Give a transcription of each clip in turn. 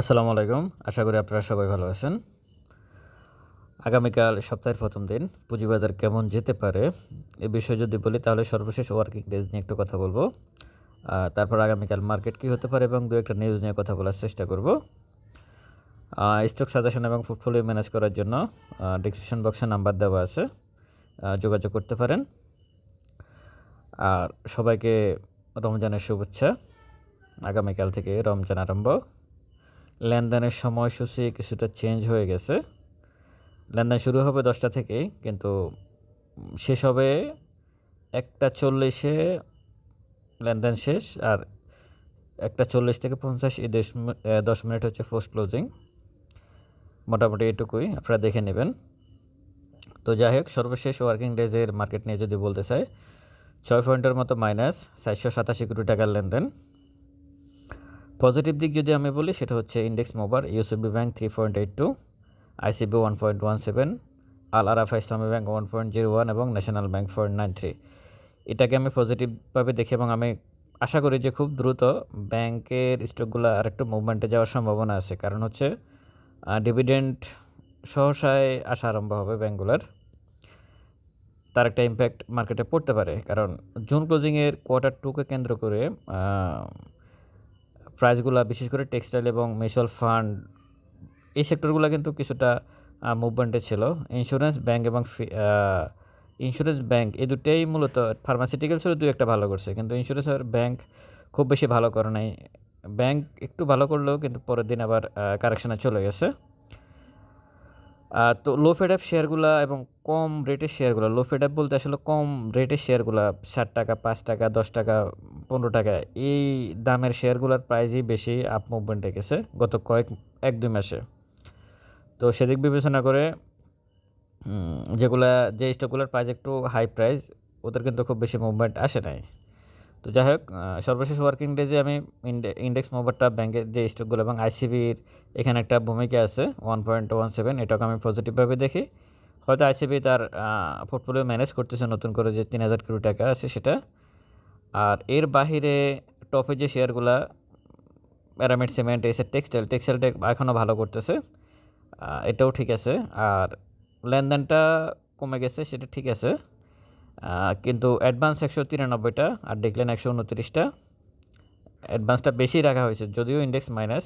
আসসালামু আলাইকুম। আশা করি আপনারা সবাই ভালো আছেন। আগামীকাল সপ্তাহের প্রথম দিন পুঁজিবাজার কেমন যেতে পারে এ বিষয়ে যদি বলি, তাহলে সর্বশেষ ওয়ার্কিং ডেজ নিয়ে একটু কথা বলব। তারপর আগামীকাল মার্কেট কী হতে পারে এবং দু একটা নিউজ নিয়ে কথা বলার চেষ্টা করব। স্টক সাজেশন এবং পোর্টফোলিও ম্যানেজ করার জন্য ডিসক্রিপশন বক্সে নাম্বার দেওয়া আছে। যোগাযোগ করতে পারেন। আর সবাইকে রমজানের শুভেচ্ছা। আগামীকাল থেকে রমজান আরম্ভ। লেনদেনের সময়সূচি কিছুটা চেঞ্জ হয়ে গেছে। লেনদেন শুরু হবে দশটা থেকেই, কিন্তু শেষ হবে একটা চল্লিশে লেনদেন শেষ আর একটা চল্লিশ থেকে পঞ্চাশ, এই দশ দশ মিনিট হচ্ছে পোস্ট ক্লোজিং মোটামুটি এটুকুই, আপনারা দেখে নেবেন। তো যাই হোক, সর্বশেষ ওয়ার্কিং ডেজের মার্কেট নিয়ে যদি বলতে চাই, ছয় পয়েন্টের মতো মাইনাস চারশো সাতাশি কোটি টাকার লেনদেন। পজিটিভ দিক যদি আমি বলি, সেটা হচ্ছে index mover UCB bank three point eight two ICB one point one seven Al Arafah Islami bank one point zero one এবং national bank point nine three এটাকে আমি পজিটিভভাবে দেখি এবং আমি আশা করি যে খুব দ্রুত ব্যাংকের স্টকগুলো আরেকটু মুভমেন্টে যাওয়ার সম্ভাবনা আছে। কারণ হচ্ছে ডিভিডেন্ড সহসায় আসা আরম্ভ হবে ব্যাংকগুলোর। তার একটা ইম্প্যাক্ট মার্কেটে পড়তে পারে। কারণ জুন ক্লোজিংয়ের কোয়ার্টার টুকে কেন্দ্র করে প্রাইসগুলো বিশেষ করে টেক্সটাইল এবং মিউচুয়াল ফান্ড এই সেক্টরগুলো কিন্তু কিছুটা মুভমেন্টে ছিল। ইন্স্যুরেন্স ব্যাংক এবং ইন্স্যুরেন্স ব্যাংক এই দুটোই মূলত ফার্মাসিউটিক্যালসের দুই একটা ভালো করছে। কিন্তু ইন্স্যুরেন্স আর ব্যাংক খুব বেশি ভালো করে নাই। ব্যাংক একটু ভালো করলেও কিন্তু পরের দিন আবার কারেকশানে চলে গেছে। তো লো ফেড অ্যাপ শেয়ারগুলো এবং কম রেটের শেয়ারগুলো লো ফেড অ্যাপ বলতে আসলে কম রেটের শেয়ারগুলো ষাট টাকা, পাঁচ টাকা, দশ টাকা, পনেরো টাকা, এই দামের শেয়ারগুলোর প্রাইজই বেশি আপ মুভমেন্টে গেছে গত কয়েক, এক, দুই মাসে। তো সেদিক বিবেচনা করে যেগুলা, যে স্টকগুলোর প্রাইস একটু হাই প্রাইস ওদের কিন্তু খুব বেশি মুভমেন্ট আসে নাই। তো যাই হোক সর্বশেষ ওয়ার্কিং ডেজে আমি ইন্ডেক্স মোবারটা ব্যাংকের যে স্টকগুলো এবং আইসিবির এখানে একটা ভূমিকা আছে ওয়ান পয়েন্ট ওয়ান সেভেন এটাকে আমি পজিটিভভাবে দেখি। হয়তো আইসিবি তার পোর্টফোলিও ম্যানেজ করতেছে নতুন করে যে তিন হাজার কোটি টাকা আছে সেটা। আর এর বাহিরে টপে যে শেয়ারগুলা প্যারামিড সিমেন্ট এসে টেক্সটাইল টেক্সটাইলটা এখনও ভালো করতেছে। এটাও ঠিক আছে। আর লেনদেনটা কমে গেছে, সেটা ঠিক আছে। কিন্তু অ্যাডভান্স একশো তিরানব্বইটা আর ডিক্লেন একশো উনত্রিশটা। অ্যাডভান্সটা বেশি রাখা হয়েছে, যদিও ইন্ডেক্স মাইনাস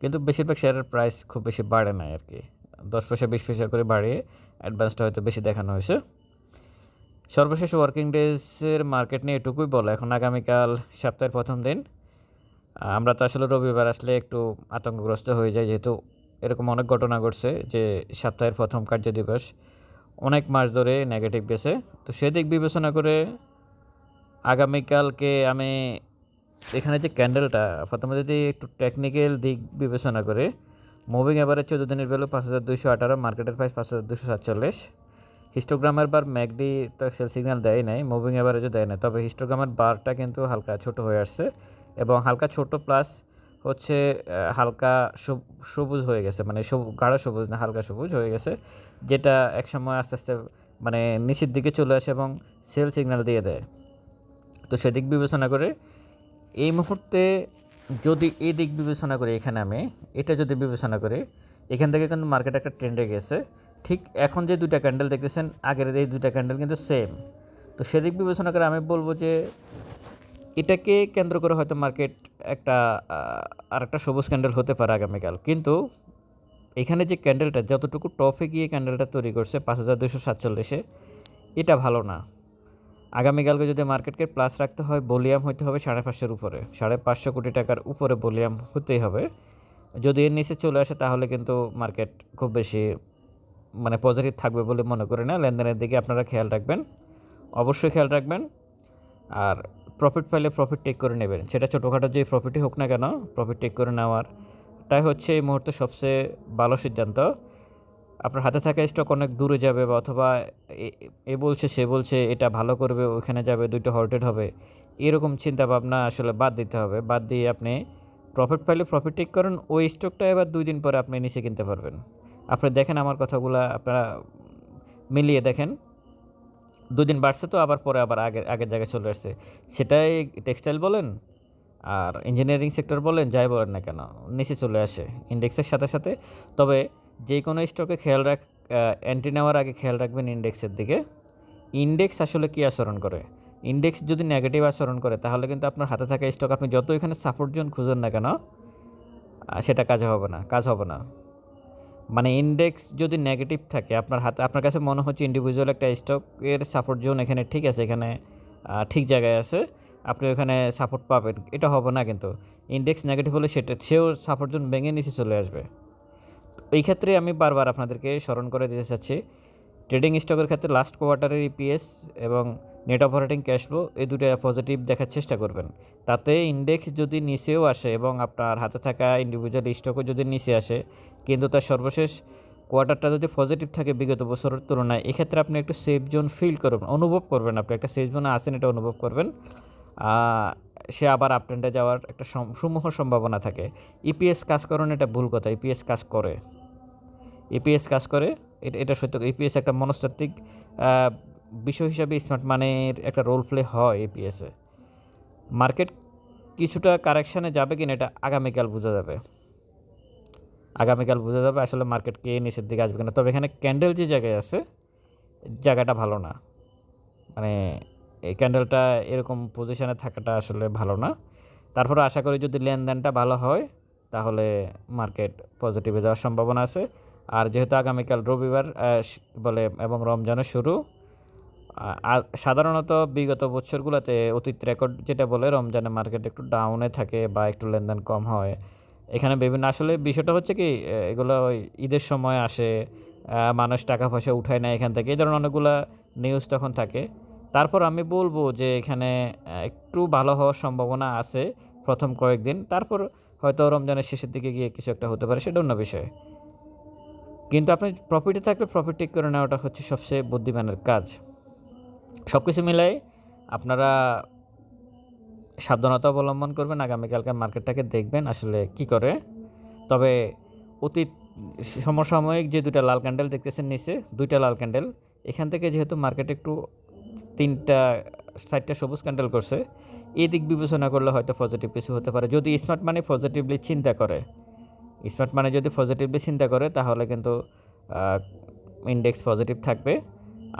কিন্তু বেশিরভাগ শেয়ারের প্রাইস খুব বেশি বাড়ে নাই আর কি। দশ পয়সা, বিশ পয়সা করে বাড়িয়ে অ্যাডভান্সটা হয়তো বেশি দেখানো হয়েছে। সর্বশেষ ওয়ার্কিং ডেজের মার্কেট নিয়ে এটুকুই বলো। এখন আগামীকাল সপ্তাহের প্রথম দিন। আমরা তো আসলে রবিবার আসলে একটু আতঙ্কগ্রস্ত হয়ে যাই, যেহেতু এরকম অনেক ঘটনা ঘটছে যে সপ্তাহের প্রথম কার্য দিবস। অনেক মাস ধরে নেগেটিভ গেছে। তো সেদিক বিবেচনা করে আগামীকালকে আমি এখানে যে ক্যান্ডেলটা প্রথমে যদি একটু টেকনিক্যাল দিক বিবেচনা করে মুভিং এভারেজ চোদ্দ দিনের ভ্যালু পাঁচ হাজার দুশো আঠারো মার্কেটের প্রাইস পাঁচ হাজার দুশো সাতচল্লিশ। হিস্টোগ্রামের বার ম্যাকডি তো সেল সিগন্যাল দেয় নাই মুভিং এভারেজও দেয় না তবে হিস্টোগ্রামের বারটা কিন্তু হালকা ছোট হয়ে আসছে এবং হালকা ছোট প্লাস হচ্ছে হালকা সবু- সবুজ হয়ে গেছে। মানে সবু, গাঢ় সবুজ না, হালকা সবুজ হয়ে গেছে, যেটা একসময় আস্তে আস্তে মানে নিচের দিকে চলে আসে এবং সেল সিগন্যাল দিয়ে দেয়। তো সেদিক বিবেচনা করে এই মুহূর্তে যদি এই দিক বিবেচনা করি এখানে আমি, এটা যদি বিবেচনা করি, এখান থেকে কিন্তু মার্কেট একটা ট্রেন্ডে গেছে। ঠিক এখন যে দুইটা ক্যান্ডেল দেখতেছেন, আগের এই দুইটা ক্যান্ডেল কিন্তু সেম তো সেদিক বিবেচনা করে আমি বলব যে এটাকে কেন্দ্র করে হয়তো মার্কেট একটা আর একটা সবুজ ক্যান্ডেল হতে পারে আগামীকাল। কিন্তু এখানে যে ক্যান্ডেলটা যতটুকু টপে গিয়ে ক্যান্ডেলটা তৈরি করছে পাঁচ হাজার দুশো সাতচল্লিশে, এটা ভালো না। আগামীকালকে যদি মার্কেটকে প্লাস রাখতে হয় ভলিউম হতে হবে সাড়ে পাঁচশোর উপরে। সাড়ে পাঁচশো কোটি টাকার উপরে ভলিউম হতেই হবে। যদি এর নিচে চলে আসে, তাহলে কিন্তু মার্কেট খুব বেশি মানে পজিটিভ থাকবে বলে মনে করি না। লেনদেনের দিকে আপনারা খেয়াল রাখবেন। অবশ্যই খেয়াল রাখবেন। আর প্রফিট পাইলে প্রফিট টেক করে নেবেন। সেটা ছোটোখাটো যে প্রফিটই হোক না কেন প্রফিট টেক করে নেওয়ার। তাই হচ্ছে এই মুহূর্তে সবচেয়ে ভালো সিদ্ধান্ত। আপনার হাতে থাকা স্টক অনেক দূরে যাবে বা অথবা এ- বলছে, সে বলছে, এটা ভালো করবে ওইখানে যাবে, দুইটা হল্টেড হবে। এরকম চিন্তা ভাবনা আসলে বাদ দিতে হবে। বাদ দিয়ে আপনি প্রফিট পাইলে প্রফিট টেক করেন, ওই স্টকটা এবার দুই দিন পরে আপনি নিচে কিনতে পারবেন। আপনি দেখেন আমার কথাগুলো, আপনারা মিলিয়ে দেখেন। দুদিন বাড়ছে তো, আবার পরে আবার আগের আগের জায়গায় চলে আসছে। সেটাই টেক্সটাইল বলেন আর ইঞ্জিনিয়ারিং সেক্টর বলেন, যাই বলেন না কেন, নিচে চলে আসে ইন্ডেক্সের সাথে সাথে। তবে যে কোনো স্টকে খেয়াল রাখ এন্ট্রি নেওয়ার আগে খেয়াল রাখবেন ইন্ডেক্সের দিকে। ইন্ডেক্স আসলে কী আচরণ করে? ইন্ডেক্স যদি নেগেটিভ আচরণ করে, তাহলে কিন্তু আপনার হাতে থাকা স্টক আপনি যত এখানে সাপোর্ট জোন খুঁজেন না কেন সেটা কাজ হবে না, কাজ হবে না। মানে ইন্ডেক্স যদি নেগেটিভ থাকে, আপনার হাতে, আপনার কাছে মনে হচ্ছে ইন্ডিভিজুয়াল একটা স্টকের সাপোর্ট জোন এখানে ঠিক আছে, এখানে ঠিক জায়গায় আছে, আপনি ওখানে সাপোর্ট পাবেন। এটা হবে না কিন্তু। ইন্ডেক্স নেগেটিভ হলে সেটা, সেও সাপোর্ট জোন ভেঙে নিচে চলে আসবে। এই ক্ষেত্রে আমি বারবার আপনাদেরকে স্মরণ করে দিতে চাচ্ছি ট্রেডিং স্টকের ক্ষেত্রে লাস্ট কোয়ার্টারের ইপিএস এবং নেট অপারেটিং ক্যাশ ফ্লো এই দুটো পজিটিভ দেখার চেষ্টা করবেন। তাতে ইন্ডেক্স যদি নিচেও আসে এবং আপনার হাতে থাকা ইন্ডিভিজুয়াল স্টকও যদি নিচে আসে কিন্তু তার সর্বশেষ কোয়ার্টারটা যদি পজিটিভ থাকে বিগত বছরের তুলনায়, এক্ষেত্রে আপনি একটু সেফ জোন ফিল করবেন, অনুভব করবেন আপনি। একটা সেফ জোনে আছেন, এটা অনুভব করবেন। সে আবার আপ ট্রেন্ডে যাওয়ার একটা সম- সমূহ সম্ভাবনা থাকে। ইপিএস কাজ করেন এটা ভুল কথা। ইপিএস কাজ করে। ইপিএস কাজ করে এটা এটা সত্য। ইপিএস একটা মনস্তাত্ত্বিক বিষয় হিসাবে স্মার্ট মানের একটা রোল প্লে হয় এপিএসে মার্কেট কিছুটা কারেকশানে যাবে কিনা, এটা আগামীকাল বোঝা যাবে। আগামীকাল বোঝা যাবে আসলে মার্কেট কে নিচের দিকে আসবে কিনা। তবে এখানে ক্যান্ডেল যে জায়গায় আছে, জায়গাটা ভালো না। মানে এই ক্যান্ডেলটা এরকম পজিশনে থাকাটা আসলে ভালো না। তারপরে আশা করি যদি লেনদেনটা ভালো হয়, তাহলে মার্কেট পজিটিভে যাওয়ার সম্ভাবনা আছে। আর যেহেতু আগামীকাল রবিবার বলে, এবং রমজানের শুরু আর সাধারণত বিগত বছরগুলোতে অতীত রেকর্ড যেটা বলে, রমজানে মার্কেট একটু ডাউনে থাকে বা একটু লেনদেন কম হয়। এখানে বিভিন্ন, আসলে বিষয়টা হচ্ছে কি এগুলো ওই ঈদের সময় আসে মানুষ টাকা পয়সা উঠায় না এখান থেকে, এই ধরনের অনেকগুলো নিউজ তখন থাকে। তারপর আমি বলব যে এখানে একটু ভালো হওয়ার সম্ভাবনা আছে প্রথম কয়েকদিন, তারপর হয়তো রমজানের শেষের দিকে গিয়ে কিছু একটা হতে পারে, সেটা অন্য বিষয়। কিন্তু আপনি প্রফিটে থাকলে প্রফিট ঠিক করে নেওয়াটা হচ্ছে সবচেয়ে বুদ্ধিমানের কাজ। সব কিছু মিলাই আপনারা সাবধানতা অবলম্বন করবেন, আগামীকালকার মার্কেটটাকে দেখবেন আসলে কি করে। তবে অতীত সমসাময়িক যে দুটা লাল ক্যান্ডেল দেখতেছেন নিচে, দুইটা লাল ক্যান্ডেল, এখান থেকে যেহেতু মার্কেট একটু তিনটা, চারটা সবুজ ক্যান্ডেল করছে, এই দিক বিবেচনা করলে হয়তো পজিটিভ কিছু হতে পারে। যদি স্মার্ট মানি পজিটিভলি চিন্তা করে স্মার্ট মানি যদি পজিটিভলি চিন্তা করে, তাহলে কিন্তু ইন্ডেক্স পজিটিভ থাকবে।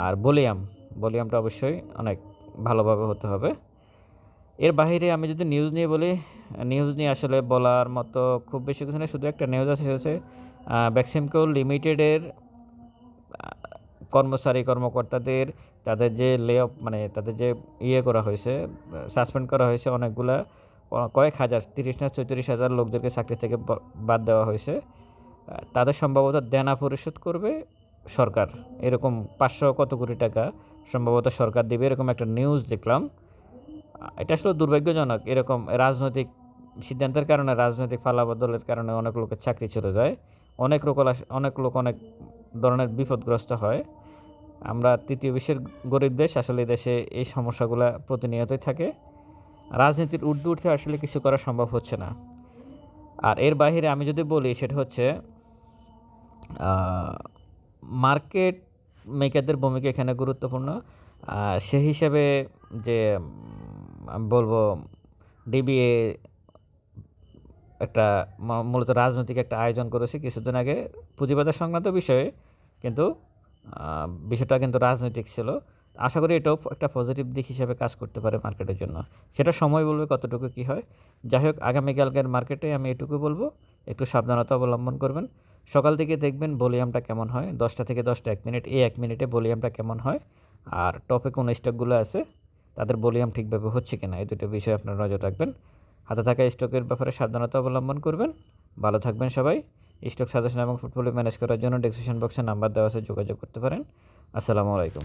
আর বলিয়াম ভলিউমটা অবশ্যই অনেক ভালোভাবে হতে হবে। এর বাইরে আমি যদি নিউজ নিয়ে বলি নিউজ নিয়ে আসলে বলার মতো খুব বেশি কিছু নেই, শুধু একটা নিউজ আছে হচ্ছে ভ্যাকসিমকো লিমিটেডের কর্মচারী, কর্মকর্তাদের তাদের যে লে অফ মানে তাদের যে ইয়ে করা হয়েছে সাসপেন্ড করা হয়েছে অনেকগুলা কয়েক হাজার, তিরিশ না চৌত্রিশ হাজার লোকদেরকে চাকরি থেকে বাদ দেওয়া হয়েছে। তাদের সম্ভবত দেনা পরিশোধ করবে সরকার। এরকম পাঁচশো কত কোটি টাকা সম্ভবত সরকার দেবে, এরকম একটা নিউজ দেখলাম। এটা আসলে দুর্ভাগ্যজনক। এরকম রাজনৈতিক সিদ্ধান্তের কারণে, রাজনৈতিক ফালাবদলের কারণে অনেক লোকের চাকরি চলে যায়। অনেক লোক অনেক লোক অনেক ধরনের বিপদগ্রস্ত হয়। আমরা তৃতীয় বিশ্বের গরিব দেশ, আসলে দেশে এই সমস্যাগুলো প্রতিনিয়তই থাকে। রাজনীতির উর্ধে উঠে আসলে কিছু করা সম্ভব হচ্ছে না। আর এর বাইরে আমি যদি বলি, সেটা হচ্ছে মার্কেট মেকারদের ভূমিকা এখানে গুরুত্বপূর্ণ। সে হিসাবে যে আমি বলব ডিবিএ একটা মূলত রাজনৈতিক একটা আয়োজন করেছে কিছুদিন আগে পুঁজিবাজার সংক্রান্ত বিষয়ে। কিন্তু বিষয়টা কিন্তু রাজনৈতিক ছিল। আশা করি এটাও একটা পজিটিভ দিক হিসেবে কাজ করতে পারে মার্কেটের জন্য। সেটা সময় বলবে কতটুকু কী হয়। যাই হোক আগামীকালকের মার্কেটে আমি এটুকু বলব। একটু সাবধানতা অবলম্বন করবেন। সকাল থেকে দেখবেন ভলিউমটা কেমন হয়। দশটা থেকে দশটা এক মিনিট। এই এক মিনিটে ভলিউমটা কেমন হয়। আর টপে কোন স্টকগুলো আছে। তাদের বলিয়াম ঠিকভাবে হচ্ছে কি না এই দুটো বিষয়ে আপনারা নজর রাখবেন। হাতে থাকা স্টকের ব্যাপারে সাবধানতা অবলম্বন করবেন। ভালো থাকবেন সবাই। স্টক সাজেশন এবং ফুটবলে ম্যানেজ করার জন্য ডিসক্রিপশন বক্সে নাম্বার দেওয়া আছে, যোগাযোগ করতে পারেন। আসসালামু আলাইকুম।